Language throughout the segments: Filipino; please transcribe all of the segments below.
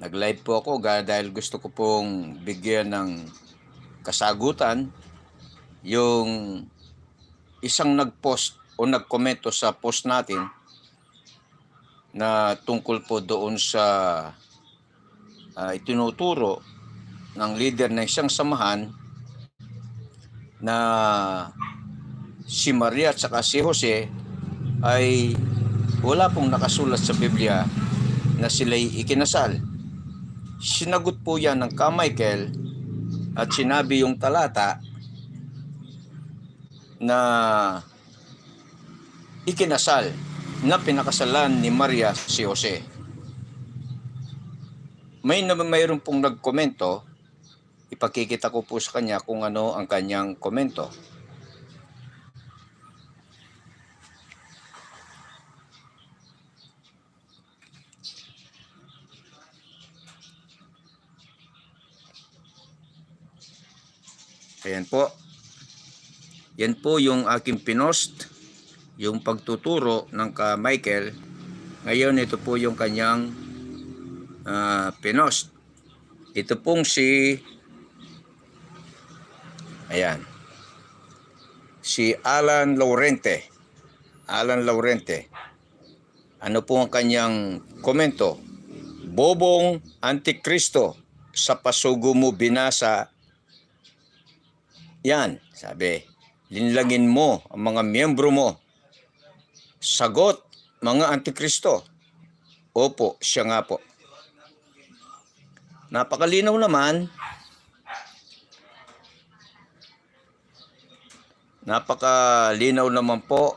Nag-live po ako dahil gusto ko pong bigyan ng kasagutan yung isang nag-post o nag-komento sa post natin na tungkol po doon sa ah, itinuturo ng leader ng isang samahan na si Maria at saka si Jose ay wala pong nakasulat sa Biblia na sila'y ikinasal. Sinagot po yan ng Kamichael at sinabi yung talata na ikinasal na pinakasalan ni Maria si Jose. May na mayroon pong nagkomento, ipakikita ko po sa kanya kung ano ang kanyang komento. Ayan po. Yan po yung aking pinost, yung pagtuturo ng ka Michael. Ngayon ito po yung kanyang ah, pinost. Ito pong si Ayan. Si Alan Laurente. Alan Laurente. Ano po ang kanyang komento? Bobong Antikristo sa pasugo mo binasa yan, sabi, linlangin mo ang mga miyembro mo. Sagot, mga antikristo. Opo, siya nga po. Napakalinaw naman. Napakalinaw naman po.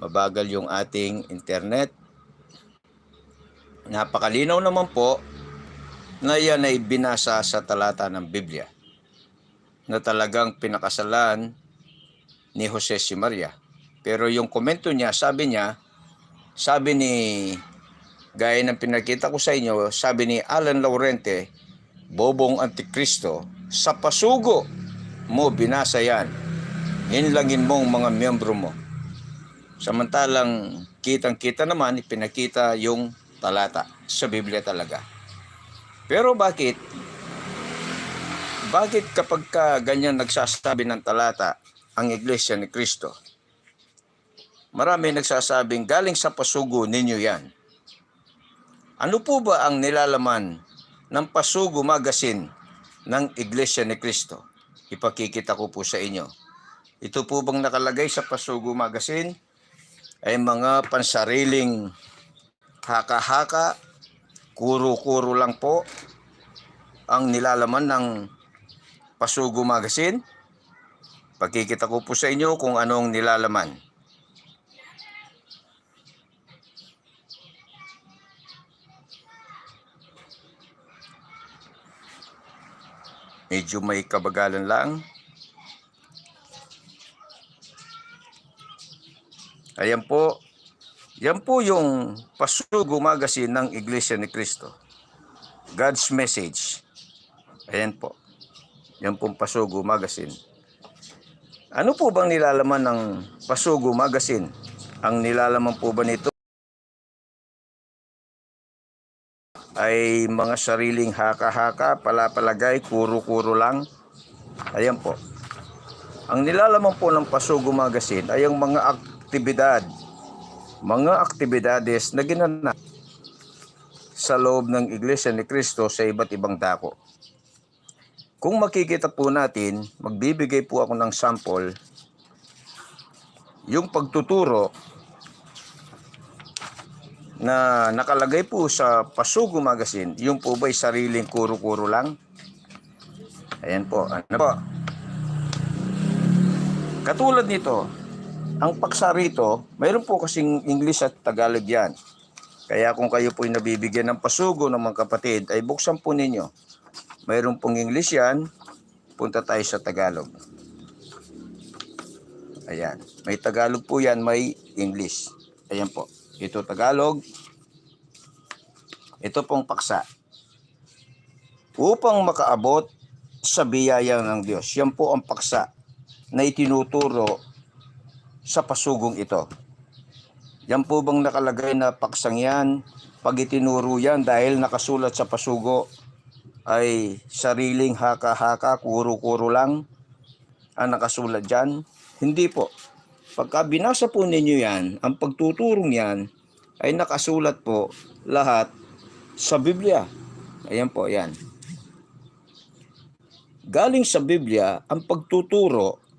Mabagal yung ating internet. Napakalinaw naman po na yan ay binasa sa talata ng Biblia na talagang pinakasalan ni Jose si Maria. Pero yung komento niya, sabi niya, sabi ni, gaya ng pinakita ko sa inyo, sabi ni Alan Laurente, Bobong Antikristo, sa pasugo mo binasa yan. Hinlangin mong mga miyembro mo. Samantalang kitang-kita naman, ipinakita yung talata sa Biblia talaga. Pero bakit? Bakit kapag ka ganyan nagsasabi ng talata ang Iglesia ni Kristo? Marami nagsasabing galing sa pasugo ninyo yan. Ano po ba ang nilalaman ng pasugo magazine ng Iglesia ni Kristo? Ipakikita ko po sa inyo. Ito po bang nakalagay sa pasugo magazine ay mga pansariling haka-haka, kuro-kuro lang po ang nilalaman ng Pasugo Magazine. Pagkikita ko po sa inyo kung anong nilalaman. Medyo may kabagalan lang. Ayan po. Yan po yung Pasugo Magazine ng Iglesia ni Cristo. God's Message. Ayan po. Yan pong Pasugo Magazine. Ano po bang nilalaman ng Pasugo Magazine? Ang nilalaman po ba nito ay mga sariling haka-haka, palapalagay, kuro-kuro lang? Ayan po. Ang nilalaman po ng Pasugo Magazine ay ang mga aktibidad, mga aktibidades na ginanap sa loob ng Iglesia ni Cristo sa iba't ibang dako. Kung makikita po natin, magbibigay po ako ng sample, yung pagtuturo na nakalagay po sa Pasugo Magazine, yung po ba'y sariling kuro-kuro lang? Ayan po. Ano po? Katulad nito, ang paksa rito, mayroon po kasing English at Tagalog yan. Kaya kung kayo po'y nabibigyan ng pasugo ng mga kapatid, ay buksan po ninyo. Mayroon pong English yan, punta tayo sa Tagalog. Ayan. May Tagalog po yan, may English. Ayan po. Ito Tagalog. Ito pong paksa. Upang makaabot sa biyaya ng Diyos. Yan po ang paksa na itinuturo sa pasugong ito. Yan po bang nakalagay na paksang yan, pag itinuro yan dahil nakasulat sa pasugo, ay sariling haka-haka, kuro-kuro lang ang nakasulat dyan? Hindi po. Pagka binasa po ninyo yan, ang pagtuturong yan ay nakasulat po lahat sa Biblia. Ayan po, yan. Galing sa Biblia, ang pagtuturo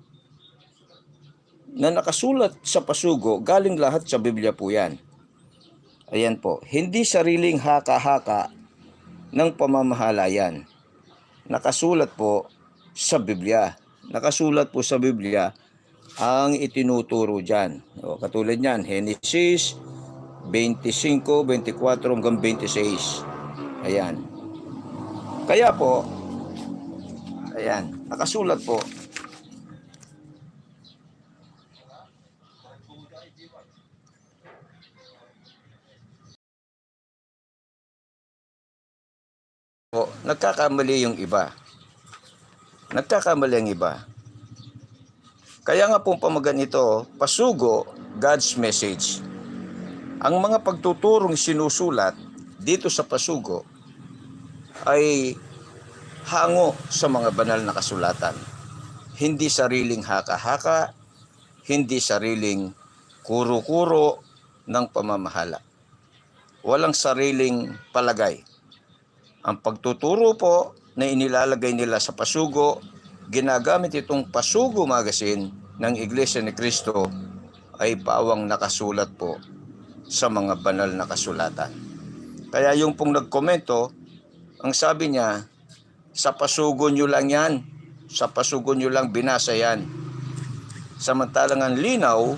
na nakasulat sa pasugo, galing lahat sa Biblia po yan. Ayan po, hindi sariling haka-haka ng pamamahala yan. Nakasulat po sa Biblia. Nakasulat po sa Biblia ang itinuturo dyan. O, katulad niyan, Genesis 25, 24 hanggang 26. Ayan. Kaya po, ayan, nakasulat po po, nagkakamali yung iba. Nagkakamali ang iba. Kaya nga pong pamagan ito, pasugo, God's message. Ang mga pagtuturong sinusulat dito sa pasugo ay hango sa mga banal na kasulatan. Hindi sariling haka-haka, hindi sariling kuro-kuro ng pamamahala. Walang sariling palagay. Ang pagtuturo po na inilalagay nila sa pasugo, ginagamit itong pasugo magazine ng Iglesia ni Cristo ay pawang nakasulat po sa mga banal na kasulatan. Kaya yung pong nagkomento, ang sabi niya, sa pasugo nyo lang yan, sa pasugo nyo lang binasa yan. Samantalang ang linaw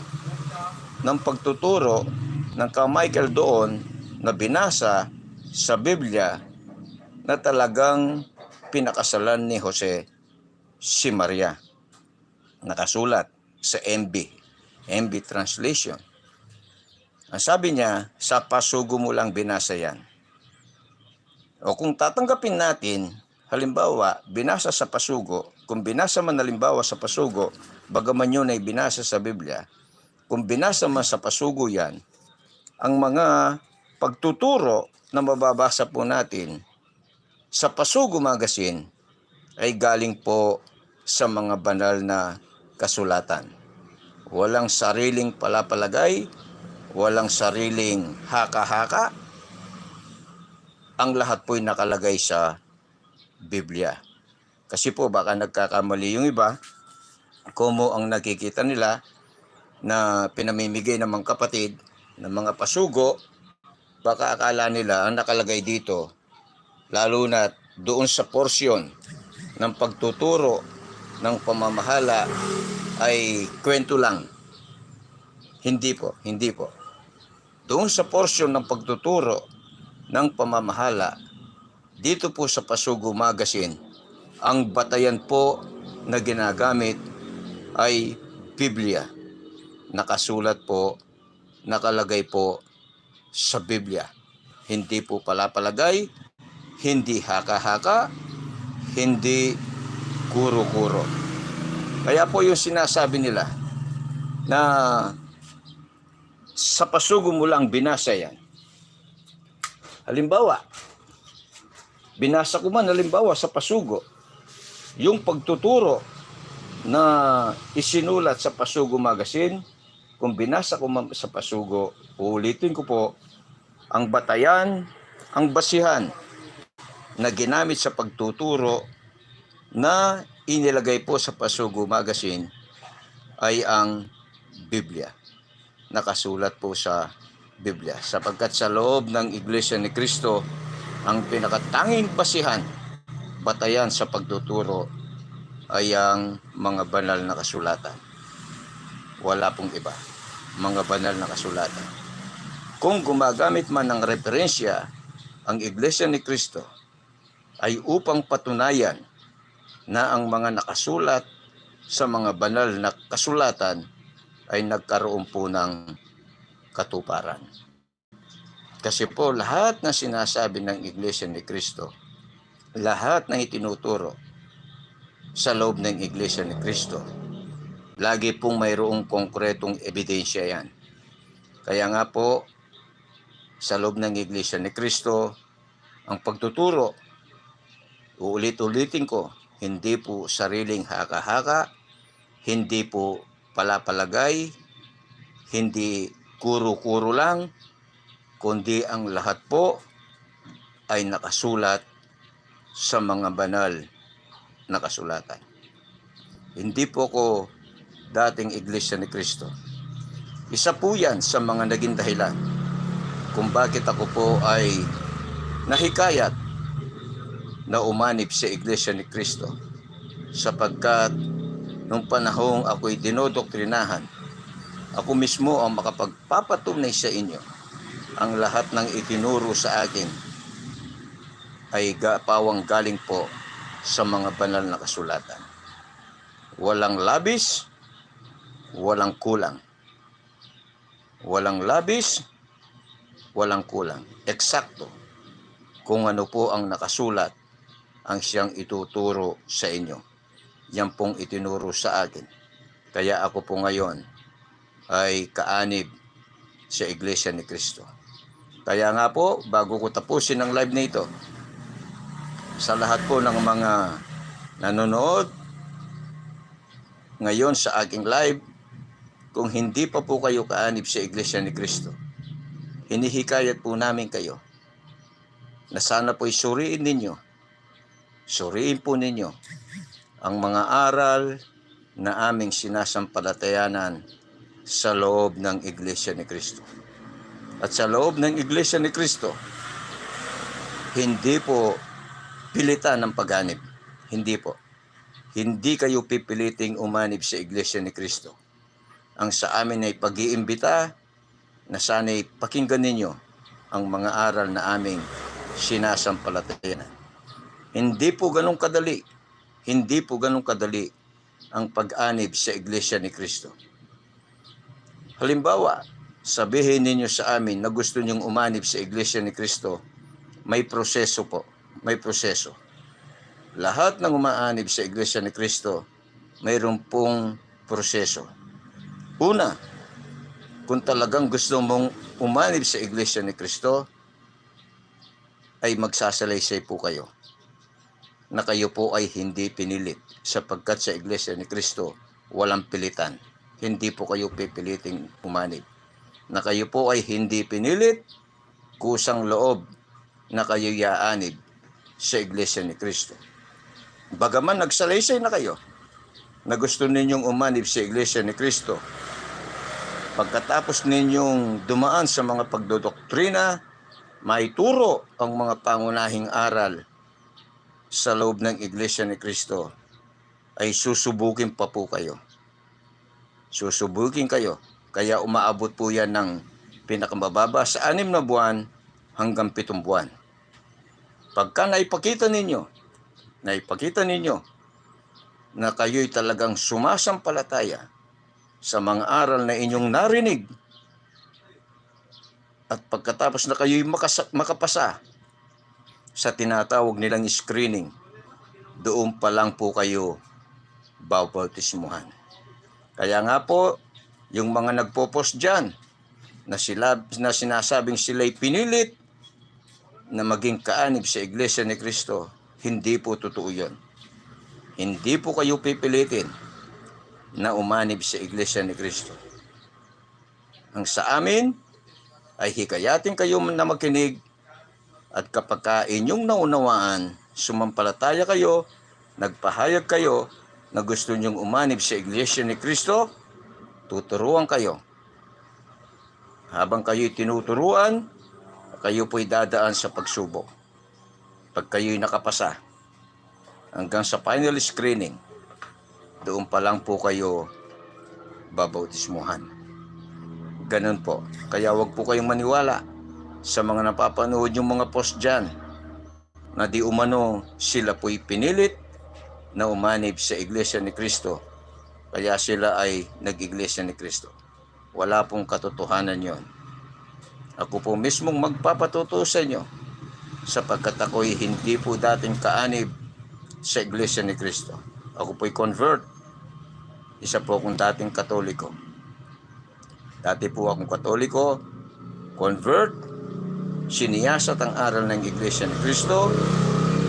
ng pagtuturo ng ka Michael doon na binasa sa Biblia na talagang pinakasalan ni Jose si Maria. Nakasulat sa MB, MB translation. Ang sabi niya, sa pasugo mo lang binasa yan. O kung tatanggapin natin, halimbawa, binasa sa pasugo, kung binasa man halimbawa sa pasugo, bagaman yun ay binasa sa Biblia, kung binasa man sa pasugo yan, ang mga pagtuturo na mababasa po natin sa Pasugo Magazine ay galing po sa mga banal na kasulatan. Walang sariling palapalagay, walang sariling haka-haka. Ang lahat po'y nakalagay sa Biblia. Kasi po baka nagkakamali yung iba, kumo ang nakikita nila na pinamimigay ng mga kapatid ng mga pasugo, baka akala nila ang nakalagay dito lalo na doon sa porsyon ng pagtuturo ng pamamahala ay kwento lang. Hindi po, hindi po. Doon sa porsyon ng pagtuturo ng pamamahala, dito po sa Pasugo Magazine, ang batayan po na ginagamit ay Biblia. Nakasulat po, nakalagay po sa Biblia. Hindi po palapalagay, hindi haka-haka, hindi kuro-kuro. Kaya po yung sinasabi nila na sa pasugo mo lang binasa yan. Halimbawa, binasa ko man halimbawa sa pasugo, yung pagtuturo na isinulat sa Pasugo Magazine, kung binasa ko man sa Pasugo, uulitin ko po, ang batayan, ang basihan na ginamit sa pagtuturo na inilagay po sa Pasugo Magazine ay ang Biblia. Nakasulat po sa Biblia. Sapagkat sa loob ng Iglesia ni Cristo, ang pinakatanging basihan, batayan sa pagtuturo ay ang mga banal na kasulatan. Wala pong iba. Mga banal na kasulatan. Kung gumagamit man ng referensya ang Iglesia ni Cristo ay upang patunayan na ang mga nakasulat sa mga banal na kasulatan ay nagkaroon po ng katuparan. Kasi po lahat na sinasabi ng Iglesia ni Cristo, lahat ng itinuturo sa loob ng Iglesia ni Cristo, lagi pong mayroong konkretong ebidensya yan. Kaya nga po, sa loob ng Iglesia ni Kristo, ang pagtuturo, uulit-ulitin ko, hindi po sariling haka-haka, hindi po palapalagay, hindi kuro-kuro lang, kundi ang lahat po ay nakasulat sa mga banal na kasulatan. Hindi po ko dating Iglesia ni Kristo. Isa po yan sa mga naging dahilan kung bakit ako po ay nahikayat na umanib sa Iglesia ni Kristo sapagkat nung panahong ako'y dinodoktrinahan, ako mismo ang makapagpapatunay sa inyo ang lahat ng itinuro sa akin ay pawang galing po sa mga banal na kasulatan. Walang labis, walang kulang. Walang labis, walang kulang. Eksakto kung ano po ang nakasulat ang siyang ituturo sa inyo. Yan pong itinuro sa akin. Kaya ako po ngayon ay kaanib sa Iglesia ni Kristo. Kaya nga po, bago ko tapusin ang live na ito, sa lahat po ng mga nanonood ngayon sa aking live, kung hindi pa po kayo kaanib sa Iglesia ni Kristo, hinihikayat po namin kayo na sana po'y suriin ninyo, suriin po ninyo ang mga aral na aming sinasampalatayanan sa loob ng Iglesia ni Kristo. At sa loob ng Iglesia ni Kristo, hindi po pilitan ng paghanib. Hindi po. Hindi kayo pipiliting umanib sa Iglesia ni Kristo. Ang sa amin ay pag-iimbita na sana'y pakinggan ninyo ang mga aral na aming sinasampalatayanan. Hindi po ganun kadali. Hindi po ganun kadali ang pag-anib sa Iglesia ni Kristo. Halimbawa, sabihin ninyo sa amin na gusto nyong umanib sa Iglesia ni Kristo, may proseso po. May proseso. Lahat ng umaanib sa Iglesia ni Kristo, mayroon pong proseso. Una, kung talagang gusto mong umanib sa Iglesia ni Kristo, ay magsasalaysay po kayo na kayo po ay hindi pinilit sapagkat sa Iglesia ni Kristo walang pilitan. Hindi po kayo pipiliting umanib. Na kayo po ay hindi pinilit, kusang loob na kayo yaanib sa Iglesia ni Kristo. Bagaman nagsalaysay na kayo na gusto ninyong umanib sa Iglesia ni Kristo, pagkatapos ninyong dumaan sa mga pagdodoktrina, maituro ang mga pangunahing aral sa loob ng Iglesia ni Kristo, ay susubukin pa po kayo. Susubukin kayo. Kaya umaabot po yan ng pinakamababa sa anim na buwan hanggang pitong buwan. Pagka naipakita ninyo, naipakita ninyo na kayo'y talagang sumasampalataya sa mga aral na inyong narinig at pagkatapos na kayo'y makasa- makapasa sa tinatawag nilang screening, doon pa lang po kayo bautismuhan. Kaya nga po, yung mga nagpo-post dyan, na, sila, na sinasabing sila'y pinilit na maging kaanib sa Iglesia ni Kristo, hindi po totoo yun. Hindi po kayo pipilitin na umanib sa Iglesia ni Kristo. Ang sa amin ay hikayatin kayo na makinig at kapag ka inyong naunawaan, sumampalataya kayo, nagpahayag kayo na gusto nyong umanib sa Iglesia ni Kristo, tuturuan kayo. Habang kayo'y tinuturuan, kayo po'y dadaan sa pagsubok. Pag kayo'y nakapasa, hanggang sa final screening, doon pa lang po kayo babautismuhan. Ganun po. Kaya wag po kayong maniwala sa mga napapanood yung mga post dyan na di umano sila po'y pinilit na umanib sa Iglesia ni Kristo. Kaya sila ay nag-Iglesia ni Kristo. Wala pong katotohanan yon. Ako po mismong magpapatuto sa inyo sapagkat ako'y hindi po dating kaanib sa Iglesia ni Kristo. Ako po'y convert. Isa po akong dating katoliko. Dati po akong katoliko, convert, siniyasat ang aral ng Iglesia ni Cristo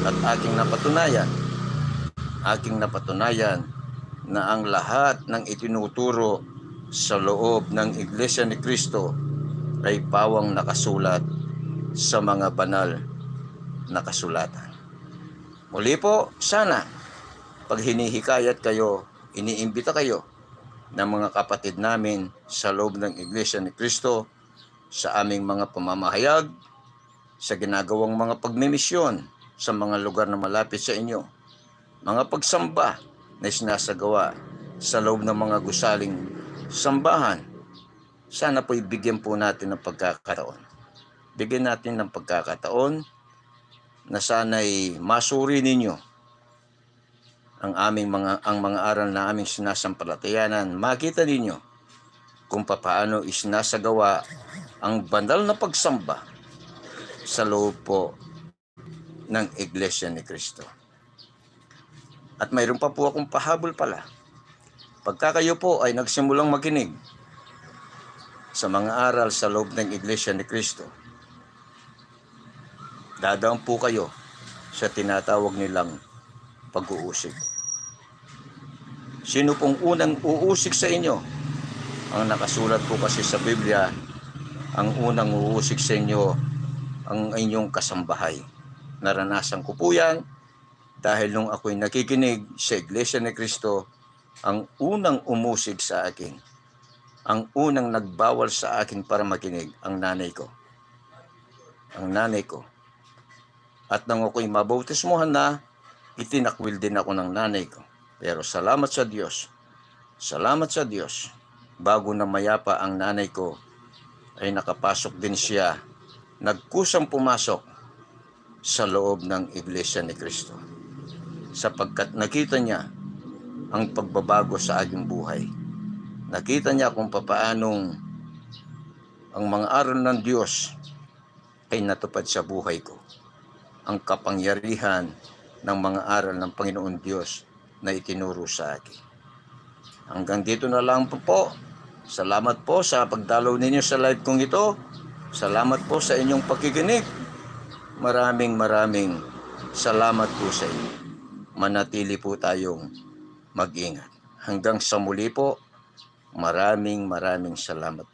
at aking napatunayan, aking napatunayan na ang lahat ng itinuturo sa loob ng Iglesia ni Cristo ay pawang nakasulat sa mga banal na kasulatan. Muli po, sana pag hinihikayat kayo, iniimbita kayo ng mga kapatid namin sa loob ng Iglesia ni Cristo sa aming mga pamamahayag, sa ginagawang mga pagmimisyon sa mga lugar na malapit sa inyo, mga pagsamba na sinasagawa sa loob ng mga gusaling sambahan. Sana po ibigyan po natin ng pagkakataon. Bigyan natin ng pagkakataon na sana'y masuri ninyo ang aming mga ang mga aral na aming sinasampalatayanan, makita ninyo kung papaano isinasagawa ang banal na pagsamba sa loob po ng Iglesia ni Cristo. At mayroon pa po akong pahabol pala. Pagka kayo po ay nagsimulang makinig sa mga aral sa loob ng Iglesia ni Cristo, dadaan po kayo sa tinatawag nilang pag-uusig. Sino pong unang uusig sa inyo? Ang nakasulat po kasi sa Biblia, ang unang uusig sa inyo ang inyong kasambahay. Naranasan ko po yan dahil nung ako'y nakikinig sa Iglesia ni Cristo, ang unang umusig sa akin, ang unang nagbawal sa akin para makinig, ang nanay ko. Ang nanay ko. At nang ako'y mabautismuhan na, itinakwil din ako ng nanay ko. Pero salamat sa Diyos, salamat sa Diyos, bago na mayapa ang nanay ko, ay nakapasok din siya, nagkusang pumasok sa loob ng Iglesia ni Cristo. Sapagkat nakita niya ang pagbabago sa aking buhay. Nakita niya kung papaanong ang mga aral ng Diyos ay natupad sa buhay ko. Ang kapangyarihan ng mga aral ng Panginoon Diyos na itinuro sa akin. Hanggang dito na lang po po. Salamat po sa pagdalaw ninyo sa live kong ito. Salamat po sa inyong pakikinig. Maraming maraming salamat po sa inyo. Manatili po tayong mag-ingat. Hanggang sa muli po, maraming maraming salamat